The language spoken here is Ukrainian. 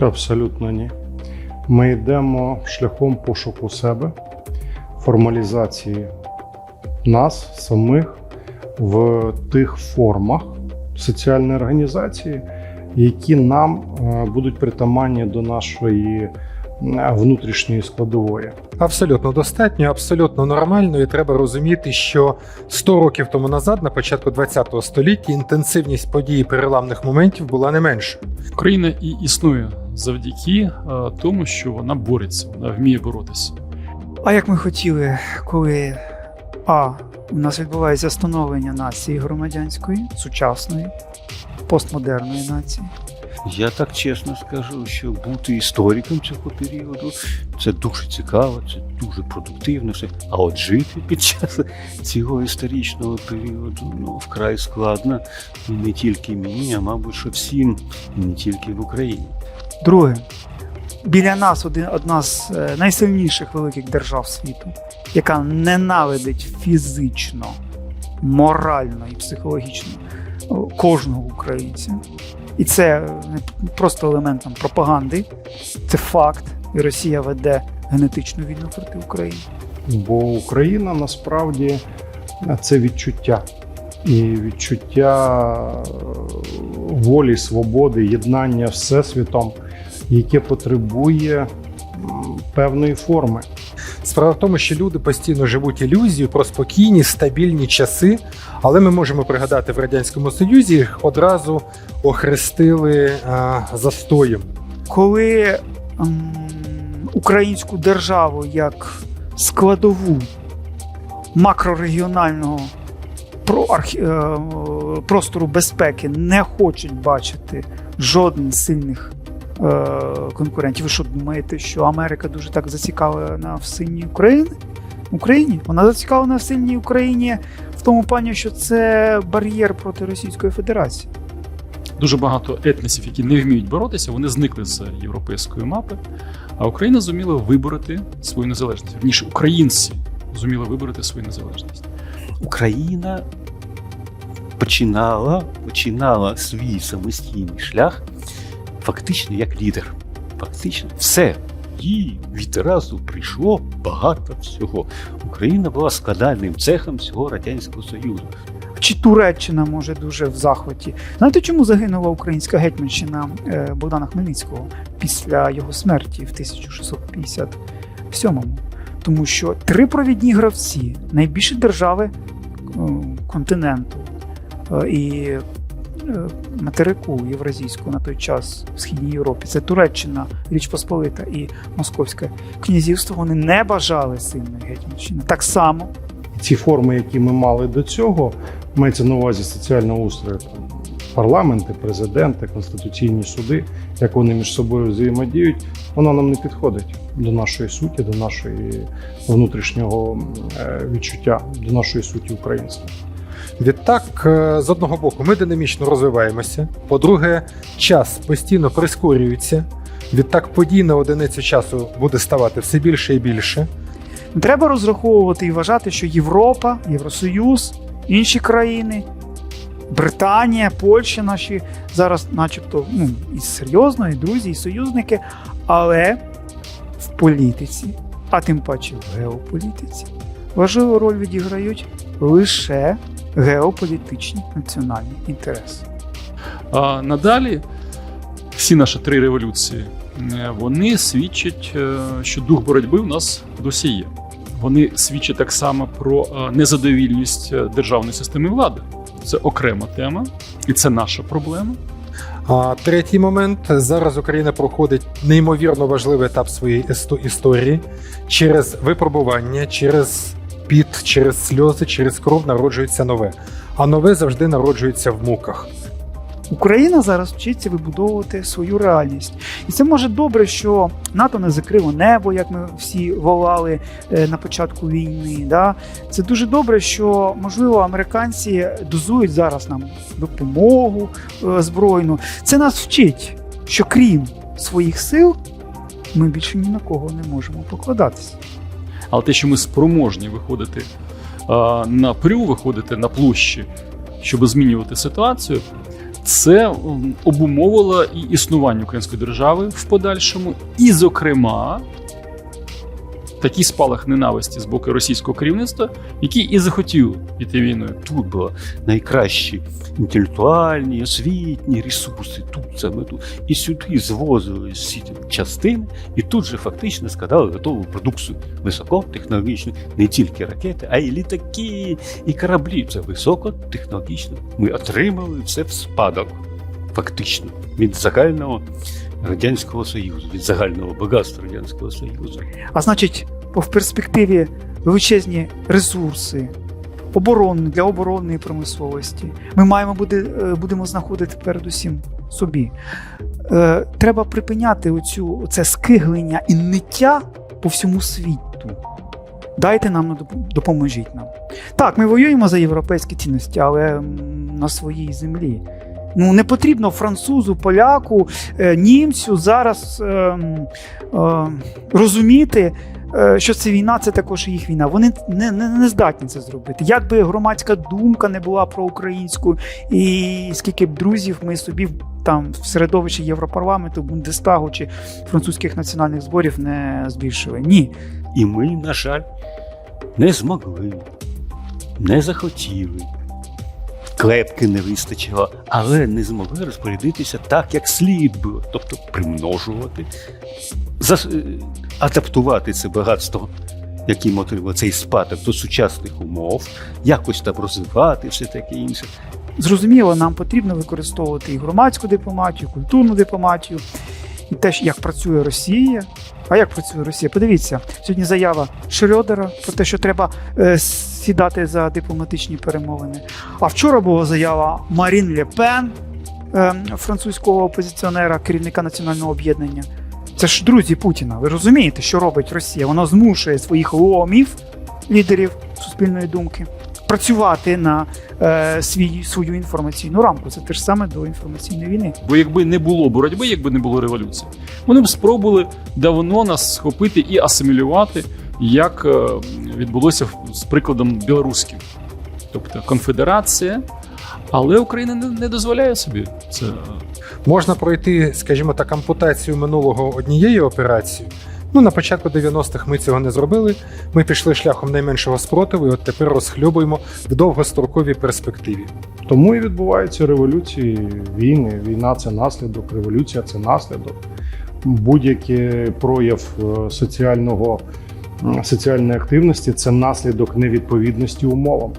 Абсолютно ні. Ми йдемо шляхом пошуку себе, формалізації нас самих в тих формах соціальної організації, які нам е, будуть притаманні до нашої е, внутрішньої складової. Абсолютно достатньо, абсолютно нормально, і треба розуміти, що 100 років тому назад, на початку ХХ століття, інтенсивність подій переламних моментів була не меншою. Україна і існує завдяки е, тому, що вона бореться, вона вміє боротися. А як ми хотіли, коли А. У нас відбувається становлення нації громадянської, сучасної, постмодерної нації. Я так чесно скажу, що бути істориком цього періоду це дуже цікаво, це дуже продуктивно. Все. А от жити під час цього історичного періоду ну, вкрай складно і не тільки мені, а мабуть, що всім, і не тільки в Україні. Друге, біля нас один, одна з е, найсильніших великих держав світу, яка ненавидить фізично, морально і психологічно е, кожного українця. І це не просто елемент там, пропаганди, це факт. І Росія веде генетичну війну проти України. Бо Україна насправді це відчуття. І відчуття е, волі, свободи, єднання з всесвітом, яке потребує певної форми. Справа в тому, що люди постійно живуть ілюзією про спокійні, стабільні часи, але ми можемо пригадати в Радянському Союзі їх одразу охрестили а, застоєм. коли ем, українську державу як складову макрорегіонального про архі- е, простору безпеки не хочуть бачити жодних сильних е, конкурентів. Ви що думаєте, що Америка дуже так зацікавлена в сильній Україні? Україні? Вона зацікавлена в сильній Україні в тому плані, що це бар'єр проти Російської Федерації. Дуже багато етносів, які не вміють боротися, вони зникли з європейської мапи. А Україна зуміла вибороти свою незалежність. Вірніше, українці зуміли вибороти свою незалежність. Україна починала, починала свій самостійний шлях фактично як лідер. Фактично все. Їй відразу прийшло багато всього. Україна була складальним цехом всього Радянського Союзу. Чи Туреччина може дуже в захваті? Знаєте, чому загинула українська гетьманщина е, Богдана Хмельницького після його смерті в 1657-му? Тому що три провідні гравці, найбільші держави е, континенту е, і материку євразійського на той час в Східній Європі, це Туреччина, Річ Посполита і Московське князівство, вони не бажали сильної гетьманщини. Так само ці форми, які ми мали до цього, мається на увазі соціального устрою, парламенти, президенти, конституційні суди, як вони між собою взаємодіють, воно нам не підходить до нашої суті, до нашої внутрішнього е, відчуття, до нашої суті української. Відтак, е, з одного боку, ми динамічно розвиваємося. По-друге, час постійно прискорюється. Відтак, подій на одиницю часу буде ставати все більше і більше. Треба розраховувати і вважати, що Європа, Євросоюз, інші країни, Британія, Польща наші зараз, начебто, ну, і серйозно, і друзі, і союзники, але в політиці, а тим паче в геополітиці, важливу роль відіграють лише геополітичні національні інтереси. А надалі всі наші три революції е, вони свідчать, е, що дух боротьби у нас досі є. Вони свідчать так само про е, незадовільність державної системи влади. Це окрема тема, і це наша проблема. А третій момент зараз Україна проходить неймовірно важливий етап своєї історії через випробування, через через сльози, через кров народжується нове. А нове завжди народжується в муках. Україна зараз вчиться вибудовувати свою реальність, і це може добре, що НАТО не закрило небо, як ми всі волали е, на початку війни. Да? Це дуже добре, що можливо американці дозують зараз нам допомогу е, збройну. Це нас вчить, що крім своїх сил, ми більше ні на кого не можемо покладатися. Але те, що ми спроможні виходити на прю, виходити на площі, щоб змінювати ситуацію, це обумовило і існування української держави в подальшому, і, зокрема, такий спалах ненависті з боку російського керівництва, який і захотів піти війною. Тут були найкращі інтелектуальні, освітні ресурси, тут саме тут. І сюди звозили всі частини, і тут же фактично складали готову продукцію високотехнологічну, не тільки ракети, а й літаки, і кораблі. Це високотехнологічно. Ми отримали це в спадок, фактично, від загального Радянського Союзу, від загального багатства Радянського Союзу. А значить, в перспективі величезні ресурси, оборонні для оборонної промисловості. Ми маємо буде, е, будемо знаходити передусім собі. Е, Треба припиняти оцю, це скиглення і ниття по всьому світу. Дайте нам доп- допоможіть нам. Так, ми воюємо за європейські цінності, але на своїй землі. Ну, не потрібно французу, поляку, е, німцю зараз е, е, розуміти, е, що це війна, це також їх війна. Вони не, не, не здатні це зробити. Як би громадська думка не була проукраїнською, і скільки б друзів ми собі там в середовищі Європарламенту, Бундестагу чи французьких національних зборів не збільшили. Ні. І ми, на жаль, не змогли, не захотіли. Клепки не вистачило, але не змогли розпорядитися так, як слід було. Тобто примножувати, е, адаптувати це багатство, яким отримав цей спадок до сучасних умов, якось там розвивати все таке інше. Зрозуміло, нам потрібно використовувати і громадську дипломатію, і культурну дипломатію, і те, як працює Росія. А як працює Росія? Подивіться, сьогодні заява Шрёдера про те, що треба е, сідати за дипломатичні перемовини. А вчора була заява Марін Ле Пен, е, французького опозиціонера, керівника національного об'єднання. Це ж друзі Путіна. Ви розумієте, що робить Росія? Вона змушує своїх ломів, лідерів суспільної думки, працювати на е, свій, свою інформаційну рамку. Це те ж саме до інформаційної війни. Бо якби не було боротьби, якби не було революції, вони б спробували давно нас схопити і асимілювати, як е, відбулося в- з прикладом білоруським. Тобто конфедерація, але Україна не, не дозволяє собі це. Можна пройти, скажімо так, ампутацію минулого однією операцією. Ну, на початку 90-х ми цього не зробили. Ми пішли шляхом найменшого спротиву, і от тепер розхльобуємо в довгостроковій перспективі. Тому і відбуваються революції, війни. Війна це наслідок, революція це наслідок. Будь-який прояв е, соціального, соціальної активності це наслідок невідповідності умовам.